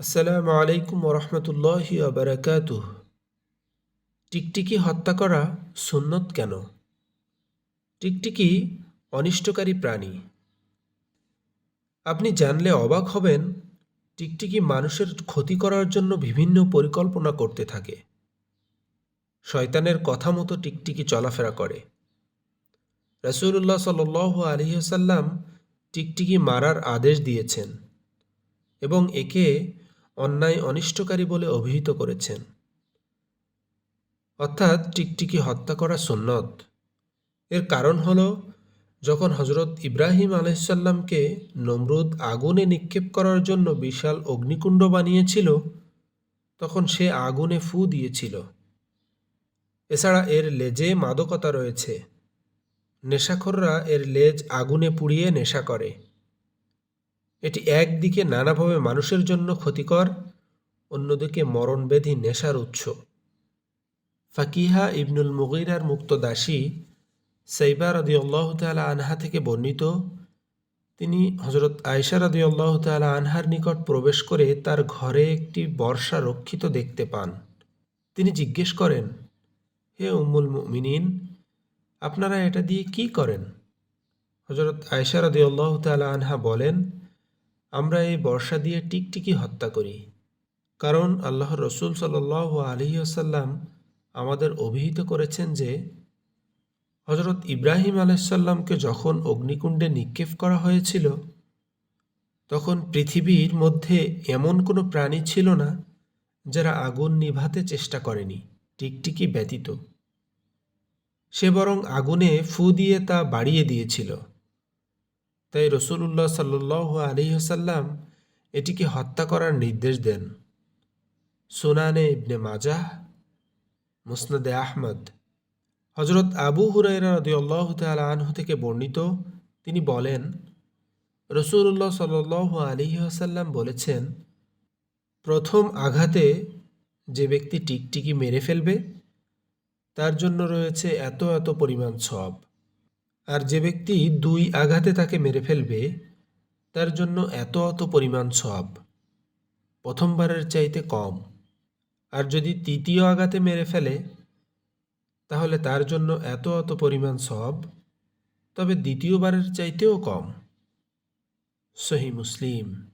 আসসালামু আলাইকুম ওরহমতুল্লাহি আবরাকাতুহ টিকটিকি হত্যা করা সুন্নত কেন? টিকটিকি অনিষ্টকারী প্রাণী। আপনি জানলে অবাক হবেন, টিকটিকি মানুষের ক্ষতি করার জন্য বিভিন্ন পরিকল্পনা করতে থাকে। শয়তানের কথা মতো টিকটিকি চলাফেরা করে। রসুল্লাহ সাল আলহিহসাল্লাম টিকটিকি মারার আদেশ দিয়েছেন এবং একে অন্যায় অনিষ্টকারী বলে অভিহিত করেছেন। অর্থাৎ টিকটিকি হত্যা করা সুন্নত। এর কারণ হল, যখন হজরত ইব্রাহিম আলহিসাল্লামকে নমরুদ আগুনে নিক্ষেপ করার জন্য বিশাল অগ্নিকুণ্ড বানিয়েছিল, তখন সে আগুনে ফু দিয়েছিল। এছাড়া এর লেজে মাদকতা রয়েছে। নেশাখোররা এর লেজ আগুনে পুড়িয়ে নেশা করে। এটি একদিকে নানাভাবে মানুষের জন্য ক্ষতিকর, অন্যদিকে মরণবেধি নেশার উৎস। ফাকিহা ইবনুল মুগিরার মুক্ত দাসী সাইবা রদি আল্লাহ তালা আনহা থেকে বর্ণিত। তিনি হজরত আয়সা রদি আল্লাহ তালা আনহার নিকট প্রবেশ করে তার ঘরে একটি বর্ষা রক্ষিত দেখতে পান। তিনি জিজ্ঞেস করেন, হে উম্মুল মুমিনিন, আপনারা এটা দিয়ে কি করেন? হজরত আয়সা রদি আল্লাহ তালা আনহা বলেন আমরা এই বর্ষা দিয়ে টিকটিকি হত্যা করি। কারণ আল্লাহ রসুল সাল আলহি আসাল্লাম আমাদের অভিহিত করেছেন যে হজরত ইব্রাহিম আলাইসাল্লামকে যখন অগ্নিকুণ্ডে নিক্ষেপ করা হয়েছিল, তখন পৃথিবীর মধ্যে এমন কোনো প্রাণী ছিল না যারা আগুন নিভাতে চেষ্টা করেনি, টিকটিকি ব্যতীত। সে বরং আগুনে ফু দিয়ে তা বাড়িয়ে দিয়েছিল। তাই রসুল্লাহ সাল্লাহ আলিহাসাল্লাম এটিকে হত্যা করার নির্দেশ দেন। সুনানে ইবনে মাজাহ, মুসনদে আহমদ হজরত আবু হুরাইরা রদি আল্লাহ আনহু থেকে বর্ণিত, তিনি বলেন রসুল্লাহ সাল আলিহাসাল্লাম বলেছেন, প্রথম আঘাতে যে ব্যক্তি টিকটিকি মেরে ফেলবে, তার জন্য রয়েছে এত এত পরিমাণ সব আর যে ব্যক্তি দুই আঘাতে তাকে মেরে ফেলবে, তার জন্য এত অত পরিমাণ সব প্রথমবারের চাইতে কম। আর যদি তৃতীয় আঘাতে মেরে ফেলে, তাহলে তার জন্য এত অত পরিমাণ সব তবে দ্বিতীয়বারের চাইতেও কম। সহি মুসলিম।